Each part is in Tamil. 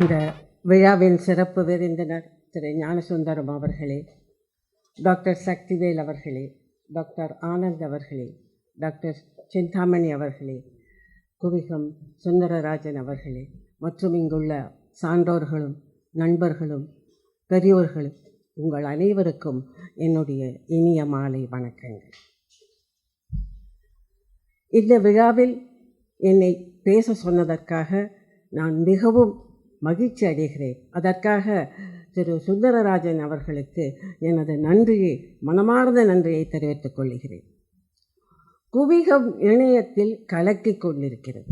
இந்த விழாவின் சிறப்பு விருந்தினர் திரு ஞானசுந்தரம் அவர்களே டாக்டர் சக்திவேல் அவர்களே டாக்டர் ஆனந்த் அவர்களே டாக்டர் சிந்தாமணி அவர்களே குவிகம் சுந்தரராஜன் அவர்களே மற்றும் இங்குள்ள சான்றோர்களும் நண்பர்களும் பெரியோர்களும் உங்கள் அனைவருக்கும் என்னுடைய இனிய மாலை வணக்கங்கள். இந்த விழாவில் என்னை பேச சொன்னதற்காக நான் மிகவும் மகிழ்ச்சி அடைகிறேன். அதற்காக திரு சுந்தரராஜன் அவர்களுக்கு எனது நன்றியை மனமார்ந்த நன்றியை தெரிவித்துக் கொள்கிறேன். குவிகம் இணையத்தில் கலக்கிக் கொண்டிருக்கிறது.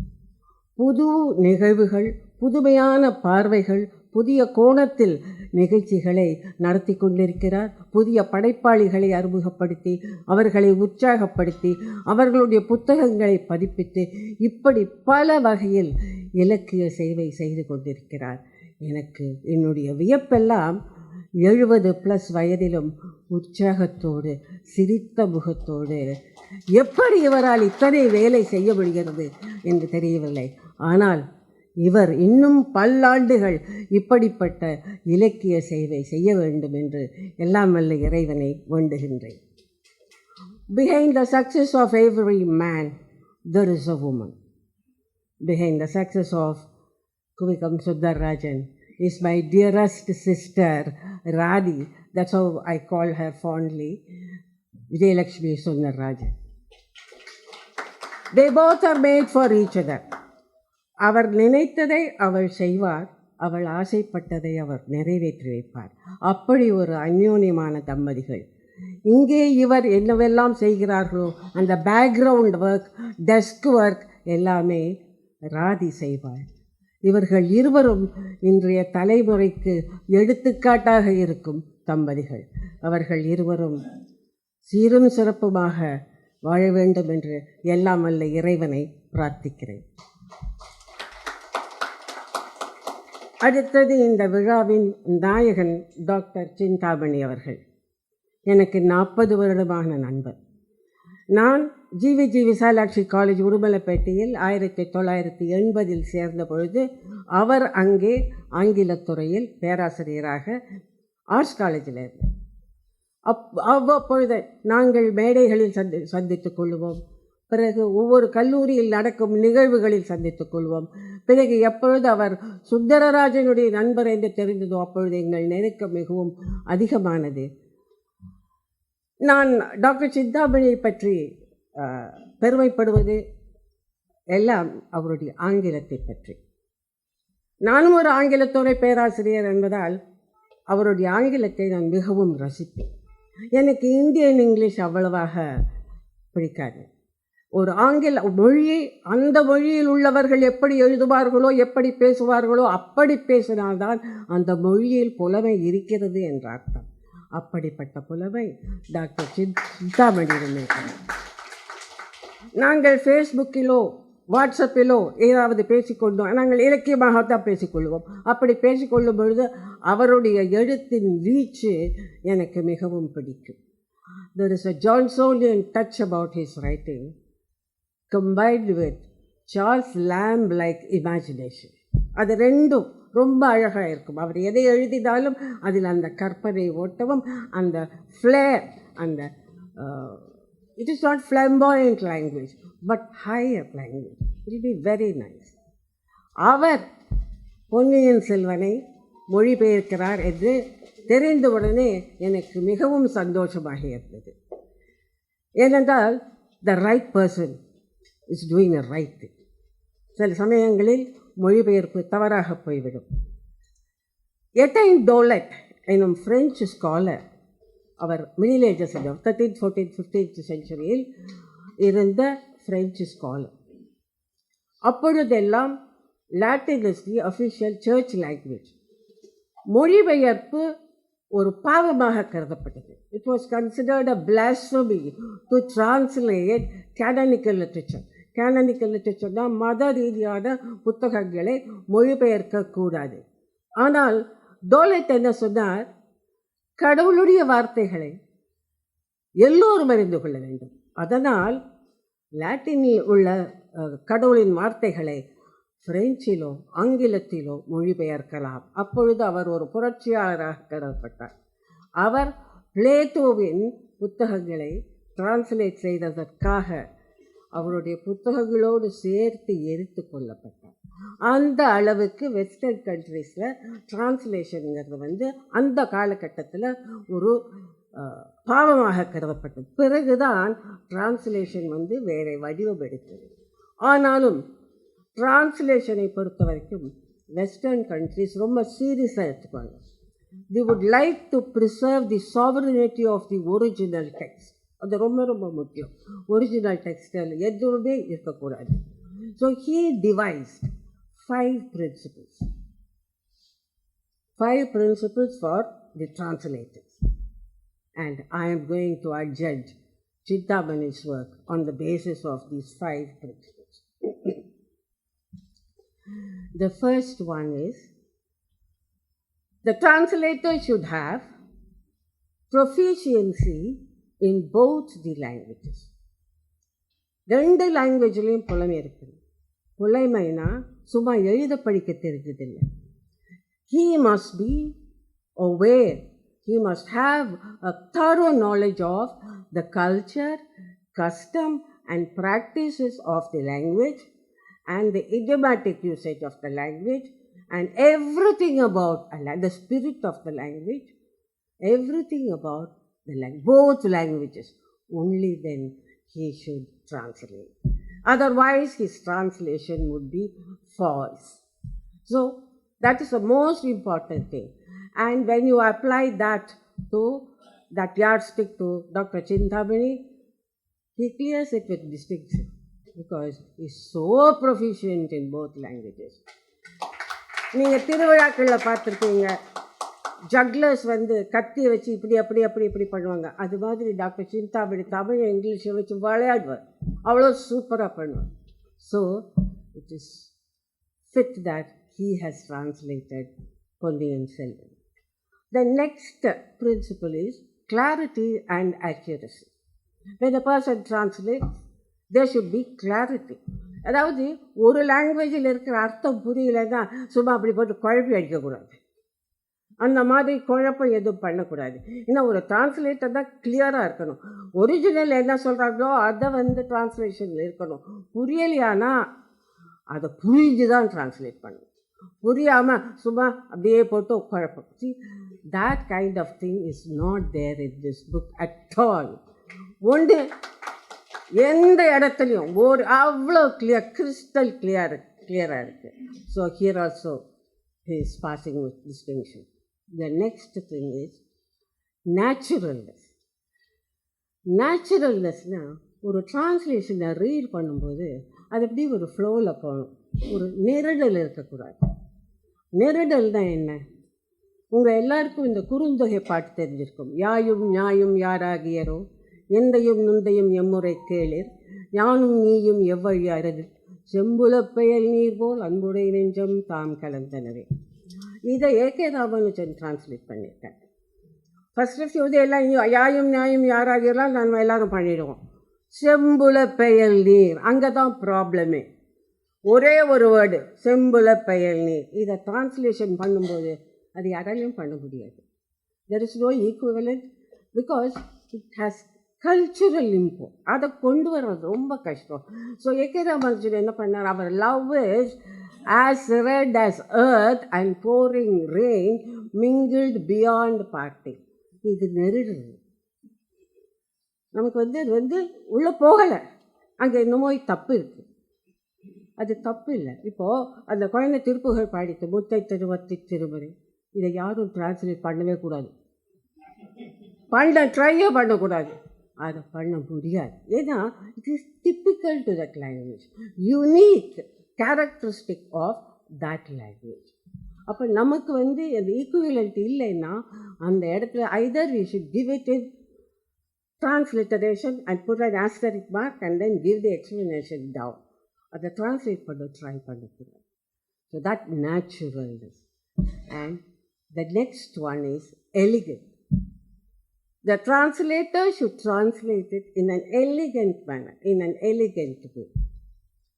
புது நிகழ்வுகள் புதுமையான பார்வைகள் புதிய கோணத்தில் நிகழ்ச்சிகளை நடத்தி கொண்டிருக்கிறார். புதிய படைப்பாளிகளை அறிமுகப்படுத்தி அவர்களை உற்சாகப்படுத்தி அவர்களுடைய புத்தகங்களை பதிப்பித்து இப்படி பல வகையில் இலக்கிய சேவை செய்து கொண்டிருக்கிறார். எனக்கு என்னுடைய வியப்பெல்லாம் எழுபது ப்ளஸ் வயதிலும் உற்சாகத்தோடு சிரித்த முகத்தோடு எப்படி இவரால் இத்தனை வேலை செய்ய முடிகிறது? என்று தெரியவில்லை. ஆனால் இவர் இன்னும் பல்லாண்டுகள் இப்படிப்பட்ட இலக்கிய சேவை செய்ய வேண்டும் என்று எல்லாம் வல்ல இறைவனை வேண்டுகின்றேன். Behind the success of every man there is a woman behind the success of Kuvikam Suddarajan is my dearest sister, Radhi. That's how I call her fondly, Vijayalakshmi Sunnarajan. They both are made for each other. அவர் நினைத்ததை அவள் செய்வார் அவள் ஆசைப்பட்டதை அவர் நிறைவேற்றி வைப்பார் அப்படி ஒரு அந்யோன்யமான தம்பதிகள் இங்கே இவர் என்னவெல்லாம் செய்கிறார்களோ அந்த பேக்ரவுண்ட் ஒர்க் டெஸ்க் ஒர்க் எல்லாமே ராதி செய்வாள் இவர்கள் இருவரும் இன்றைய தலைமுறைக்கு எடுத்துக்காட்டாக இருக்கும் தம்பதிகள். அவர்கள் இருவரும் சீரும் சிறப்புமாக வாழ வேண்டும் என்று எல்லாம் அல்ல இறைவனை பிரார்த்திக்கிறேன். அடுத்தது இந்த விழாவின் நாயகன் டாக்டர் சிந்தாமணி அவர்கள். எனக்கு நாற்பது வருடமான நண்பர். நான் ஜிவிஜி விசாலாட்சி காலேஜ் உடுமலைப்பேட்டையில் ஆயிரத்தி தொள்ளாயிரத்தி எண்பதில் சேர்ந்த பொழுது அவர் அங்கே ஆங்கிலத்துறையில் பேராசிரியராக ஆர்ட்ஸ் காலேஜில் இருந்தார். அப் அவ்வப்பொழுது நாங்கள் மேடைகளில் சந்தி சந்தித்துக் கொள்வோம். பிறகு ஒவ்வொரு கல்லூரியில் நடக்கும் நிகழ்வுகளில் சந்தித்துக் கொள்வோம். பிறகு எப்பொழுது அவர் சுந்தரராஜனுடைய நண்பர் என்று தெரிந்ததோ அப்பொழுது எங்கள் நெருக்கம் மிகவும் அதிகமானது. நான் டாக்டர் சிந்தாமணியை பற்றி பெருமைப்படுவது எல்லாம் அவருடைய ஆங்கிலத்தை பற்றி. நானும் ஒரு ஆங்கிலத்துறை பேராசிரியர் என்பதால் அவருடைய ஆங்கிலத்தை நான் மிகவும் ரசிப்பேன். எனக்கு இந்தியன் இங்கிலீஷ் அவ்வளவாக பிடிக்காது. ஒரு ஆங்கில மொழியை அந்த மொழியில் உள்ளவர்கள் எப்படி எழுதுவார்களோ எப்படி பேசுவார்களோ அப்படி பேசினால்தான் அந்த மொழியில் புலமை இருக்கிறது என்ற அர்த்தம். அப்படிப்பட்ட புலமை டாக்டர் சித் சிந்தாமணியிடம் நாங்கள் ஃபேஸ்புக்கிலோ வாட்ஸ்அப்பிலோ ஏதாவது பேசிக்கொண்டோம். நாங்கள் இலக்கியமாகத்தான் பேசிக்கொள்வோம். அப்படி பேசிக்கொள்ளும் பொழுது அவருடைய எழுத்தின் வீச்சு எனக்கு மிகவும் பிடிக்கும். There is a Johnsonian touch about his writing combined with Charles Lamb like imagination அது ரெண்டும் ரொம்ப அழகாக இருக்கும். அவர் எதை எழுதினாலும் அதில் அந்த கற்பனை ஓட்டவும் அந்த ஃப்ளேர் அந்த it is not language, language but higher language will be very nice அவர் பொன்னியின் செல்வனை மொழிபெயர்க்கிறார் என்று தெரிந்தவுடனே எனக்கு மிகவும் சந்தோஷமாக இருந்தது. ஏனென்றால் the right person is doing a right thing சில சமயங்களில் மொழிபெயர்ப்பு தவறாக போய்விடும். எட்டைன் டோலட் எனும் ஃப்ரெஞ்சு ஸ்காலர் அவர் middle ages thirteen fourteen fifteenth செஞ்சுரியில் இருந்த ஃப்ரெஞ்சு ஸ்காலர் அப்பொழுதெல்லாம் Latin is the official church language மொழிபெயர்ப்பு ஒரு பாவமாக கருதப்பட்டது. It was considered a blasphemy to translate canonical literature canonical லிட்ரேச்சர்னா மத ரீதியான புத்தகங்களை மொழிபெயர்க்கக்கூடாது ஆனால் டோலட் என்ன சொன்னார்? கடவுளுடைய வார்த்தைகளை எல்லோரும் அறிந்து கொள்ள வேண்டும். அதனால் லாட்டினில் உள்ள கடவுளின் வார்த்தைகளை பிரெஞ்சிலோ ஆங்கிலத்திலோ மொழிபெயர்க்கலாம். அப்பொழுது அவர் ஒரு புரட்சியாளராக கருதப்பட்டார். அவர் பிளேட்டோவின் புத்தகங்களை டிரான்ஸ்லேட் செய்ததற்காக அவருடைய புத்தகங்களோடு சேர்த்து எரித்து கொள்ளப்பட்டார் அந்த அளவுக்கு வெஸ்டர்ன் கண்ட்ரீஸில் டிரான்ஸ்லேஷனுங்கிறது வந்து அந்த காலகட்டத்தில் ஒரு பாவமாக கருதப்பட்டது. பிறகுதான் டிரான்ஸ்லேஷன் வந்து வேறு வடிவம் எடுத்தது ஆனாலும் டிரான்ஸ்லேஷனை பொறுத்த வரைக்கும் வெஸ்டர்ன் கண்ட்ரீஸ் ரொம்ப சீரியஸாக எடுத்துக்குவாங்க they would like to preserve the sovereignty of the original text அது ரொம்ப ரொம்ப முக்கியம். ஒரிஜினல் டெக்ஸ்டில் எதுவுமே இருக்கக்கூடாது. So he devised Five principles five principles for the translators and I am going to adjudge Chintamani's work on the basis of these five principles. the first one is the translator should have proficiency in both the languages. ரெண்டு லாங்குவேஜ்லேயும் புலமை இருக்குது புலமைனா சும்மா எழுத படிக்க தெரிஞ்சதில்லை he must be aware, he must have a thorough knowledge of the culture, custom, and practices of the language and the idiomatic usage of the language and everything about a la- the spirit of the language, everything about the lang- both languages. Only then he should translate. Otherwise, his translation would be false. So that is the most important thing. And when you apply that to that yardstick to Dr. Chintamani, he clears it with distinction because he's so proficient in both languages. நீங்கள் திருவிழாக்களில் பார்த்துருப்பீங்க ஜக்லர்ஸ் வந்து கத்தியை வச்சு இப்படி அப்படி அப்படி இப்படி பண்ணுவாங்க அது மாதிரி டாக்டர் சிந்தாமணி தமிழ் இங்கிலீஷை வச்சு விளையாடுவார் அவ்வளோ சூப்பராக பண்ணுவார் so it is fit that he has translated Pondiyan Selvan. The next principle is clarity and accuracy. When a person translates, there should be clarity. அதாவது ஒரு லாங்குவேஜில் இருக்கிற அர்த்தம் புரியலைன்னா சும்மா அப்படி போட்டு குழப்பி அடிக்கக்கூடாது அந்த மாதிரி குழப்பம் எதுவும் பண்ணக்கூடாது இன்னும் ஒரு டிரான்ஸ்லேட்டர் தான் கிளியராக இருக்கணும் ஒரிஜினல் என்ன சொல்கிறாங்களோ அதை வந்து டிரான்ஸ்லேஷனில் இருக்கணும் புரியலையானா அதை புரிஞ்சு தான் ட்ரான்ஸ்லேட் பண்ணணும் புரியாமல் சும்மா அப்படியே போட்டு குழப்பம். See that kind of thing is not there in this book at all ஒன்று எந்த இடத்துலையும் ஒரு அவ்வளோ கிளியர் கிறிஸ்டல் கிளியர் கிளியராக இருக்குது so here also is passing with distinction the next thing is naturalness நேச்சுரல்னஸ்னால் ஒரு டிரான்ஸ்லேஷனை ரீட் பண்ணும்போது அது எப்படி ஒரு ஃப்ளோவில் போகணும். ஒரு நெருடல் இருக்கக்கூடாது. நெருடல்னா என்ன? உங்கள் எல்லாருக்கும் இந்த குறுந்தொகை பாட்டு தெரிஞ்சிருக்கும். யாயும் ஞாயும் யாராகியரோ எந்தையும் நுந்தையும் எம்முறை கேளிர் யானும் நீயும் எவ்வழி அருது செம்புல பெயல் நீர் போல் அன்புடை நெஞ்சம் தாம் கலந்தனவே. இதை ஏகே ராமானுஜன் டிரான்ஸ்லேட் பண்ணியிருக்கேன் ஃபஸ்ட் ஃபஸ்ட் வந்து எல்லாம் யாயும் நியாயம் யாராகியெல்லாம் நம்ம எல்லாரும் பண்ணிடுவோம். செம்புல பெயல் நீர். அங்கே தான் ப்ராப்ளமே ஒரே ஒரு வேர்டு செம்புல பெயல் நீர். இதை டிரான்ஸ்லேஷன் பண்ணும்போது அது யாராலையும் பண்ண முடியாது. There is no equivalent because it has cultural இம்போ அதை கொண்டு வர்றது ரொம்ப கஷ்டம். ஸோ ஏகே மனுஷன் என்ன பண்ணார்? அவர் love is as red as earth and pouring rain mingled beyond parting இது நெருடுறது. நமக்கு வந்து அது வந்து உள்ளே போகலை. அங்கே என்னமோ தப்பு இருக்குது அது தப்பு இல்லை. இப்போது அந்த குழந்தை திருப்புகள் பாடித்து முத்தை திருவத்தி திருமறை இதை யாரும் டிரான்ஸ்லேட் பண்ணவே கூடாது. பண்ண ட்ரையே பண்ணக்கூடாது. அதை பண்ண முடியாது. ஏன்னா it is typical to that language unique characteristic of that language அப்போ நமக்கு வந்து அந்த ஈக்குவலண்ட் இல்லைன்னா அந்த இடத்துல either we should give it in transliteration and put an asterisk mark and then give the explanation down. அதை translate பண்ண ட்ரை பண்ணக்கூடாது so that naturalness and the next one is elegant the translator should translate it in an elegant manner, in an elegant way.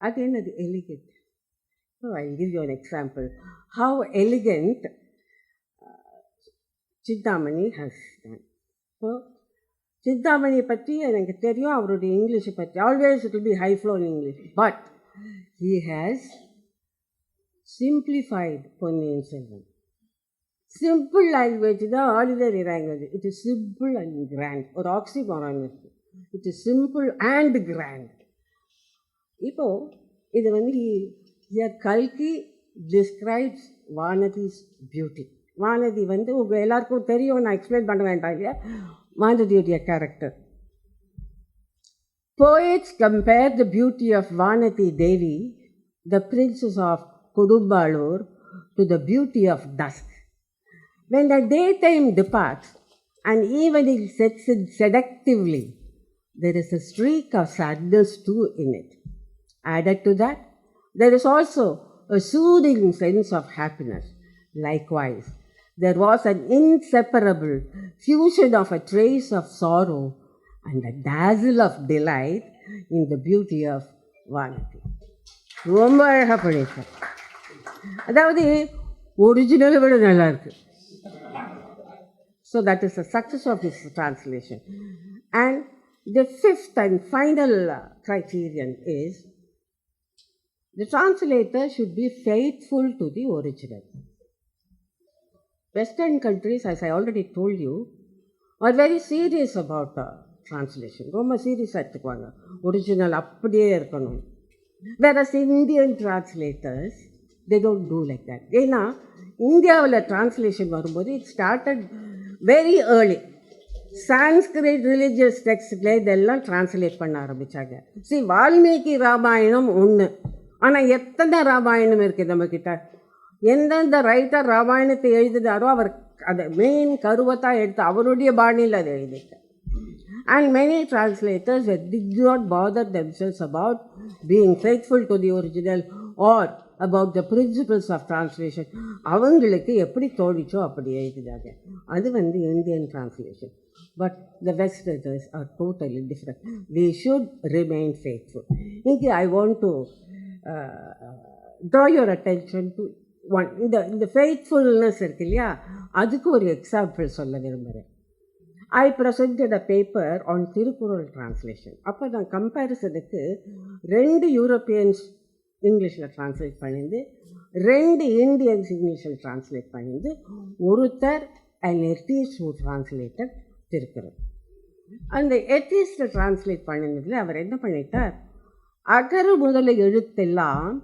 அது என்னது elegant So I'll give you an example. How elegant uh, Chidamani has done. சிந்தாமணியை பற்றி எனக்கு தெரியும் அவருடைய இங்கிலீஷை பற்றி. Always it be high flow English but he has simplified Ponniyin Selvan. Simple language தான் ordinary language it is simple and grand ஒரு ஆக்சிமோரான் இருக்குது it is simple and grand இப்போது இது வந்து ஹியர் கல்கி டிஸ்கிரைப்ஸ் வானதிஸ் பியூட்டி வானதி வந்து உங்கள் எல்லாருக்கும் தெரியும் நான் எக்ஸ்பிளைன் பண்ண வேண்டாம் இல்லையா Mandavirya character. Poets compare the beauty of Vanati Devi, the princess of Kudumbalur, to the beauty of dusk. When the daytime departs and evening sets in seductively, there is a streak of sadness too in it. Added to that, there is also a soothing sense of happiness. Likewise, there was an inseparable fusion of a trace of sorrow and a dazzle of delight in the beauty of vanity. ரொம்ப அழகாக பண்ணியிருக்கேன் அதாவது ஒரிஜினலை விட நல்லா இருக்கு so that is the success of this translation and the fifth and final criterion is the translator should be faithful to the original. Western countries, as I already told you, are very serious about uh, translation ரொம்ப சீரியஸாக எடுத்துக்குவாங்க. ஒரிஜினல் அப்படியே இருக்கணும். வேற Indian translators they don't do like that ஏன்னா இந்தியாவில் டிரான்ஸ்லேஷன் வரும்போது it started very early Sanskrit religious டெக்ஸ்டில் இதெல்லாம் ட்ரான்ஸ்லேட் பண்ண ஆரம்பித்தாங்க சரி வால்மீகி ராமாயணம் ஒன்று ஆனால் எத்தனை ராமாயணம் இருக்குது நம்மக்கிட்ட எந்தெந்த ரைட்டர் ராமாயணத்தை எழுதினாரோ அவர் அதை மெயின் கருவை தான் எடுத்து அவருடைய பாணியில் அதை எழுதிட்டார். And many translators did not bother themselves about being faithful to the original or about the principles of translation அவங்களுக்கு எப்படி தோழிச்சோ அப்படி எழுதினாங்க. அது வந்து Indian translation but the westerners are totally different we should remain faithful இங்கே I want to draw your attention to one இந்த இந்த ஃபெய்த்ஃபுல்னஸ் இருக்கு இல்லையா? அதுக்கு ஒரு எக்ஸாம்பிள் சொல்ல விரும்புகிறேன் I presented a paper on Thirukkural translation அப்போ நான் கம்பேரிசனுக்கு ரெண்டு யூரோப்பியன்ஸ் இங்கிலீஷில் ட்ரான்ஸ்லேட் பண்ணியிருந்து ரெண்டு இந்தியன்ஸ் இங்கிலீஷில் ட்ரான்ஸ்லேட் பண்ணியிருந்து ஒருத்தர் அண்ட் எத்தீஸ் ஹூ டிரான்ஸ்லேட்டர் திருக்குறள் அந்த எத்தீஸில் ட்ரான்ஸ்லேட் பண்ணினதில் அவர் என்ன பண்ணிட்டார்? அகர முதல எழுத்தெல்லாம்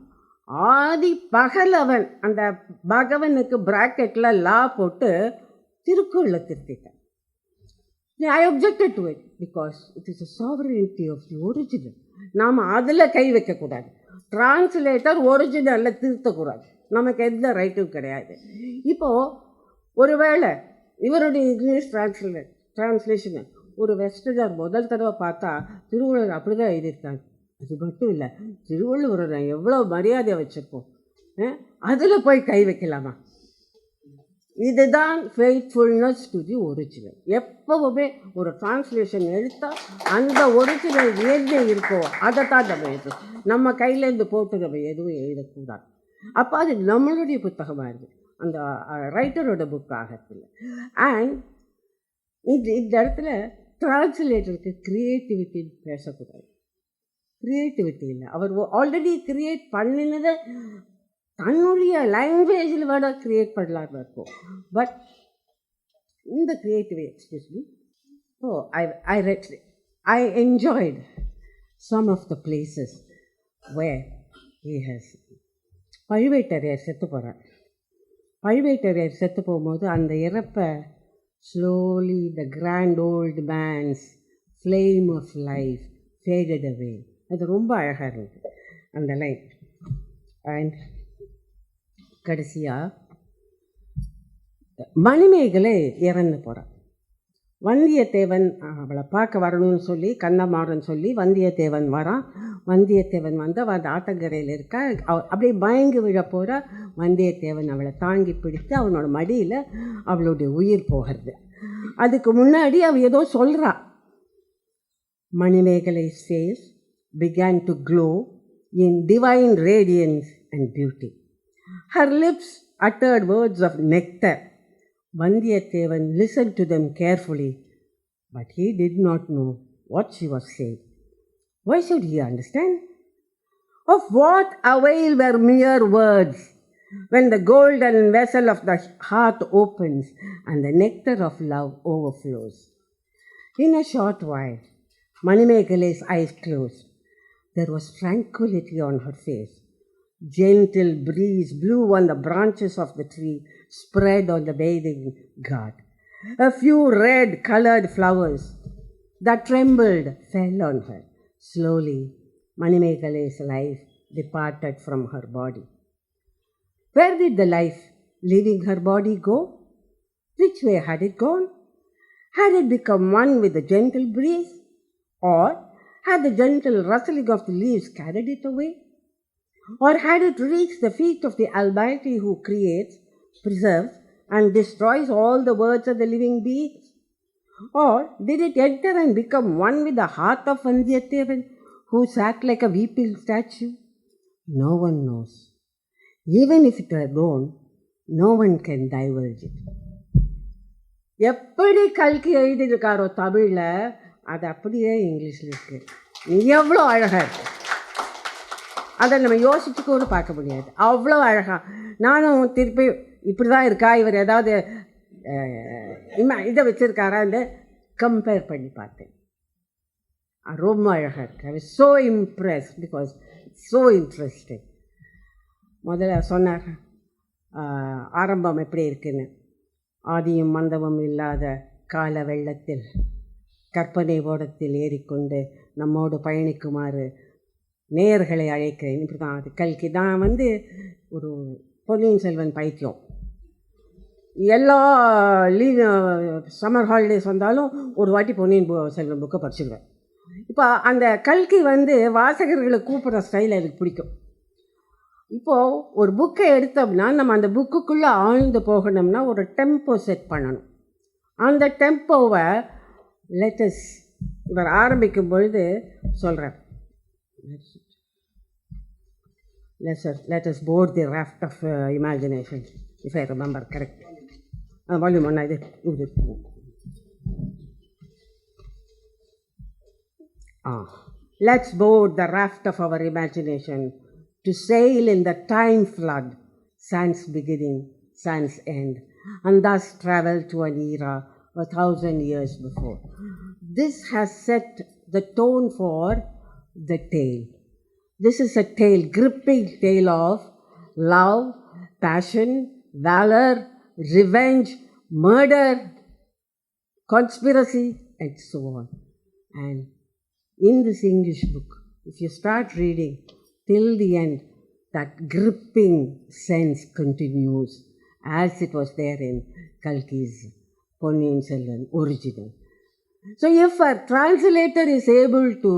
ஆதி பகலவன் அந்த பகவனுக்கு ப்ராக்கெட்டில் லா போட்டு திருக்குறளை திருத்திட்டேன். I objected to it because it is a sovereignty of the original நாம் அதில் கை வைக்கக்கூடாது டிரான்ஸ்லேட்டர் ஒரிஜினலில் திருத்தக்கூடாது நமக்கு எந்த ரைட்டும் கிடையாது. இப்போது ஒருவேளை இவருடைய இங்கிலீஷ் டிரான்ஸ்லேட் டிரான்ஸ்லேஷனை ஒரு வெஸ்டர்னர் முதல் தடவை பார்த்தா திருவள்ளுவர் அப்படி தான் எழுதியிருக்காங்க. அது மட்டும் இல்லை திருவள்ளுவரை எவ்வளோ மரியாதை வச்சுருப்போம். அதில் போய் கை வைக்கலாமா? இதுதான் ஃபெய்த்ஃபுல்னஸ் டு தி ஒரிஜினல் எப்போவுமே ஒரு டிரான்ஸ்லேஷன் எடுத்தால் அந்த ஒரிஜினல் என்ன இருக்கோ அதை தான் நம்ம எழுதணும் நம்ம கையிலேருந்து போட்டு நம்ம எதுவும் எழுதக்கூடாது. அப்போ அது நம்மளுடைய புத்தகமாக இருக்குது அந்த ரைட்டரோட புக் ஆகத்தில் அண்ட் இது இந்த இடத்துல டிரான்ஸ்லேட்டருக்கு க்ரியேட்டிவிட்டின்னு பேசக்கூடாது. க்ரியேட்டிவிட்டி இல்லை. அவர் ஆல்ரெடி க்ரியேட் பண்ணினதை தன்னுடைய லாங்குவேஜில் வேணா க்ரியேட் பண்ணலான்னு இருக்கும். பட் இந்த creative me oh I I read I enjoyed some of the places way he has Paluvettaraiyar செத்து போகிறார் பழுவேட்டரையர் செத்து போகும்போது அந்த இறப்பை slowly the grand old man's flame of life faded away அது ரொம்ப அழகாக இருந்தது அந்த லைன். அண்ட் கடைசியாக மணிமேகலை இறந்து போகிறான் வந்தியத்தேவன் அவளை பார்க்க வரணும்னு சொல்லி கண்ணமாறன் சொல்லி வந்தியத்தேவன் வரான். வந்தியத்தேவன் வந்து அவள் அந்த ஆட்டங்கரையில் இருக்கா அவ அப்படியே பயங்கி விழ போகிறா வந்தியத்தேவன் அவளை தாங்கி பிடித்து அவனோட மடியில் அவளுடைய உயிர் போகிறது. அதுக்கு முன்னாடி அவள் ஏதோ சொல்கிறா Manimekalai sails began to glow in divine radiance and beauty. Her lips uttered words of nectar. Vandiyathevan listened to them carefully, but he did not know what she was saying. Why should he understand? Of what avail were mere words when the golden vessel of the heart opens and the nectar of love overflows? In a short while, Manimekale's eyes closed. There was tranquility on her face. Gentle breeze blew on the branches of the tree spread on the bathing ghat. A few red colored flowers that trembled fell on her. Slowly, Manimekale's life departed from her body. Where did the life leaving her body go? Which way had it gone? Had it become one with the gentle breeze? Or had the gentle rustling of the leaves carried it away? Or had it reached the feet of the Almighty who creates, preserves, and destroys all the words of the living beings? Or did it enter and become one with the heart of Vandyathevan, who sat like a weeping statue? No one knows. Even if it were known, no one can divulge it. எப்படி கல்கி எழுதியிருக்காரோ தமிழில் அது அப்படியே இங்கிலீஷில் இருக்குது எவ்வளோ அழகாக இருக்குது அதை நம்ம யோசிச்சு கூட பார்க்க முடியாது. அவ்வளோ அழகாக நானும் திருப்பி இப்படி தான் இருக்கா? இவர் ஏதாவது இதை வச்சுருக்காரா? இந்த கம்பேர் பண்ணி பார்த்தேன். ரொம்ப அழகாக இருக்கு. I so impress because so interesting முதல்ல சொன்னார் ஆரம்பம் எப்படி இருக்குன்னு? ஆதியும் மந்தமும் இல்லாத கால வெள்ளத்தில் கற்பனை ஓடத்தில் ஏறிக்கொண்டு நம்மோடு பயணிக்குமாறு நேயர்களை அழைக்கிறேன் இப்படி தான் அது கல்கி. நான் வந்து ஒரு பொன்னியின் செல்வன் பைத்தியம். எல்லா லீவ் சம்மர் ஹாலிடேஸ் வந்தாலும் ஒரு வாட்டி பொன்னியின் பு- செல்வன் புக்கை படிச்சுடுவேன் இப்போ அந்த கல்கி வந்து வாசகர்களை கூப்பிட்ற ஸ்டைல் எனக்கு பிடிக்கும். இப்போது ஒரு புக்கை எடுத்தோம்னா நம்ம அந்த புக்குக்குள்ளே ஆழ்ந்து போகணும்னா ஒரு டெம்போ செட் பண்ணணும். அந்த டெம்போவை லெட்டஸ் இவர் ஆரம்பிக்கும் பொழுது சொல்கிறேன் let's let's board the raft of imagination if I remember correct volume ஒன்றா இது இது Ah, let's board the raft of our imagination to sail in the time flood, sun's beginning, sun's end, and thus travel to an era a thousand years before. This has set the tone for the tale. This is a tale, gripping tale of love, passion, valor, revenge, murder, conspiracy, and so on. And in this English book, if you start reading till the end, that gripping sense continues as it was there in Kalki's Ponniyin Selvan original. So, if a translator is able to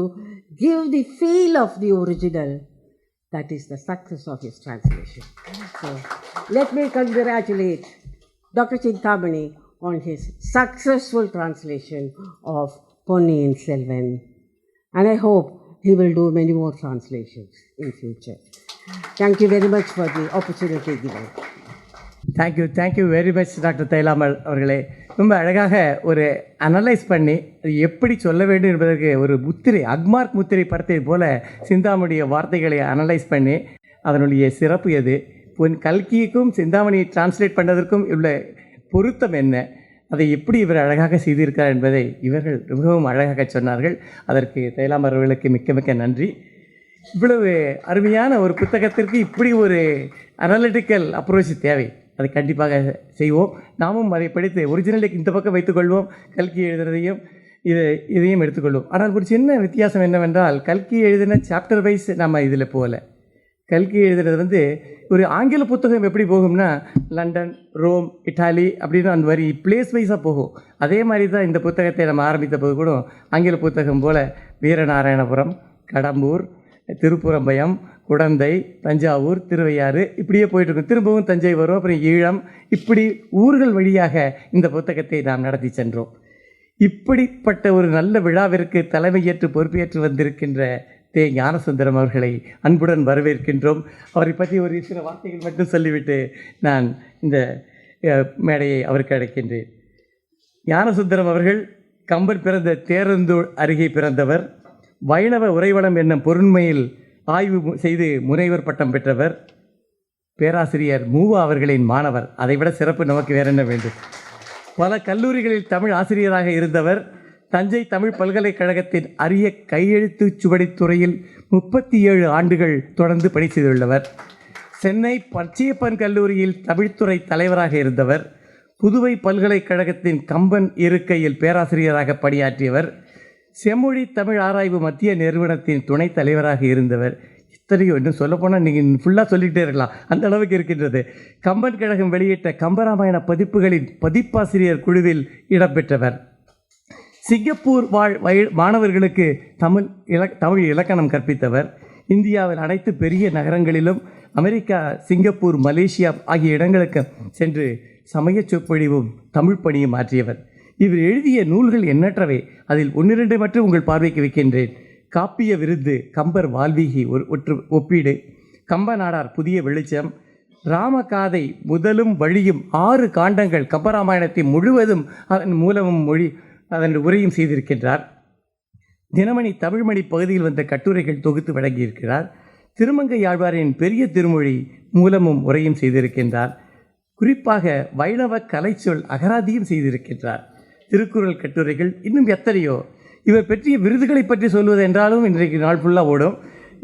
give the feel of the original, that is the success of his translation. So, let me congratulate Dr. Chintamani on his successful translation of Ponniyin Selvan. And I hope he will do many more translations in future. Thank you very much for the opportunity given. Thank you thank you very much doctor தைலாமல் அவர்களே ரொம்ப அழகாக ஒரு அனலைஸ் பண்ணி எப்படி சொல்ல வேண்டும் என்பதற்கு ஒரு முத்திரை அக்மார்க் முத்திரை படத்தை போல சிந்தாமணிய வார்த்தைகளை அனலைஸ் பண்ணி அதனுடைய சிறப்பு எது? பொன் கல்கிக்கும் சிந்தாமணியை டிரான்ஸ்லேட் பண்ணதற்கும் உள்ள பொருத்தம் என்ன? அதை எப்படி இவர் அழகாக செய்திருக்கிறார் என்பதை இவர்கள் மிகவும் அழகாக சொன்னார்கள். அதற்கு தைலாம் அவர்களுக்கு மிக்க மிக்க நன்றி. இவ்வளவு அருமையான ஒரு புத்தகத்திற்கு இப்படி ஒரு அனலிட்டிக்கல் அப்ரோச் தேவை. அதை கண்டிப்பாக செய்வோம். நாமும் அதை படித்து ஒரிஜினலை இந்த பக்கம் வைத்துக்கொள்வோம். கல்கி எழுதுறதையும் இது இதையும் எடுத்துக்கொள்வோம். ஆனால் ஒரு சின்ன வித்தியாசம் என்னவென்றால் கல்கி எழுதின சாப்டர் வைஸ் நம்ம இதில் போகல. கல்கி எழுதுறது வந்து ஒரு ஆங்கில புத்தகம் எப்படி போகும்னா லண்டன் ரோம் இட்டாலி அப்படின்னு அந்த மாதிரி பிளேஸ் வைஸாக போகும். அதே மாதிரி தான் இந்த புத்தகத்தை நம்ம ஆரம்பித்த போது கூட ஆங்கில புத்தகம் போல் வீரநாராயணபுரம் கடம்பூர் திருப்புறம்பயம் குடந்தை தஞ்சாவூர் திருவையாறு இப்படியே போயிட்டுருக்கும். திரும்பவும் தஞ்சை வரும் அப்புறம் ஈழம். இப்படி ஊர்கள் வழியாக இந்த புத்தகத்தை நாம் நடத்தி சென்றோம். இப்படிப்பட்ட ஒரு நல்ல விழாவிற்கு தலைமையேற்று பொறுப்பேற்று வந்திருக்கின்ற தே. ஞானசுந்தரம் அவர்களை அன்புடன் வரவேற்கின்றோம். அவரை பற்றி ஒரு சில வார்த்தைகள் மட்டும் சொல்லிவிட்டு நான் இந்த மேடையை அவருக்கு அழைக்கின்றேன். ஞானசுந்தரம் அவர்கள் கம்பர் பிறந்த தேரந்தூர் அருகே பிறந்தவர். வைணவ உறைவளம் என்னும் பொருண்மையில் ஆய்வு செய்து முனைவர் பட்டம் பெற்றவர் பேராசிரியர் மூவா அவர்களின் மாணவர். அதைவிட சிறப்பு நமக்கு வேற என்ன வேண்டும்? பல கல்லூரிகளில் தமிழ் ஆசிரியராக இருந்தவர் தஞ்சை தமிழ் பல்கலைக்கழகத்தின் அரிய கையெழுத்து சுவடித் துறையில் முப்பத்தி ஏழு ஆண்டுகள் தொடர்ந்து பணி செய்துள்ளவர். சென்னை பச்சையப்பன் கல்லூரியில் தமிழ்த்துறை தலைவராக இருந்தவர் புதுவை பல்கலைக்கழகத்தின் கம்பன் இருக்கையில் பேராசிரியராக பணியாற்றியவர் செம்மொழி தமிழ் ஆராய்வு மத்திய நிறுவனத்தின் துணைத் தலைவராக இருந்தவர். இத்தனையோ இன்னும் சொல்லப்போனால் நீங்கள் ஃபுல்லாக சொல்லிக்கிட்டே இருக்கலாம். அந்த அளவுக்கு இருக்கின்றது. கம்பன் கழகம் வெளியிட்ட கம்பராமாயண பதிப்புகளின் பதிப்பாசிரியர் குழுவில் இடம்பெற்றவர். சிங்கப்பூர் வாழ் வய மாணவர்களுக்கு தமிழ் இலக் தமிழ் இலக்கணம் கற்பித்தவர். இந்தியாவின் அனைத்து பெரிய நகரங்களிலும் அமெரிக்கா சிங்கப்பூர் மலேசியா ஆகிய இடங்களுக்கு சென்று சமய சொற்பொழிவும் தமிழ் பணியும் ஆற்றியவர். இவர் எழுதிய நூல்கள் எண்ணற்றவை. அதில் ஒன்றிரண்டு மட்டும் உங்கள் பார்வைக்கு வைக்கின்றேன். காப்பிய விருது கம்பர் வால்மீகி ஒரு ஒற்று ஒப்பீடு. கம்ப நாடார் புதிய வெளிச்சம். ராமகாதை முதலும் வழியும் ஆறு காண்டங்கள். கம்பராமாயணத்தை முழுவதும் அதன் மூலமும் மொழி அதன் உரையும் செய்திருக்கின்றார். தினமணி தமிழ்மணி பகுதியில் வந்த கட்டுரைகள் தொகுத்து வழங்கியிருக்கிறார். திருமங்கை ஆழ்வாரின் பெரிய திருமொழி மூலமும் உரையும் செய்திருக்கின்றார். குறிப்பாக வைணவ கலைச்சொல் அகராதியும் செய்திருக்கின்றார். திருக்குறள் கட்டுரைகள் இன்னும் எத்தனையோ? இவர் பற்றிய விருதுகளை பற்றி சொல்வது என்றாலும் இன்றைக்கு நாள் ஃபுல்லாக ஓடும்.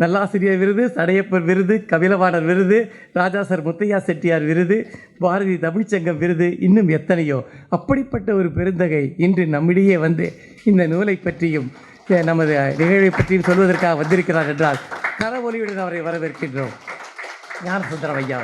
நல்லாசிரியர் விருது சடையப்பர் விருது கபிலவாணர் விருது ராஜாசர் முத்தையா செட்டியார் விருது பாரதி தமிழ்ச்சங்கம் விருது இன்னும் எத்தனையோ? அப்படிப்பட்ட ஒரு பெருந்தகை இன்று நம்மிடையே வந்து இந்த நூலை பற்றியும் நமது நிகழ்வை பற்றியும் சொல்வதற்காக வந்திருக்கிறார் என்றால் கரவொலியுடன் அவரை வரவேற்கின்றோம். ஞானசுந்தரம் ஐயா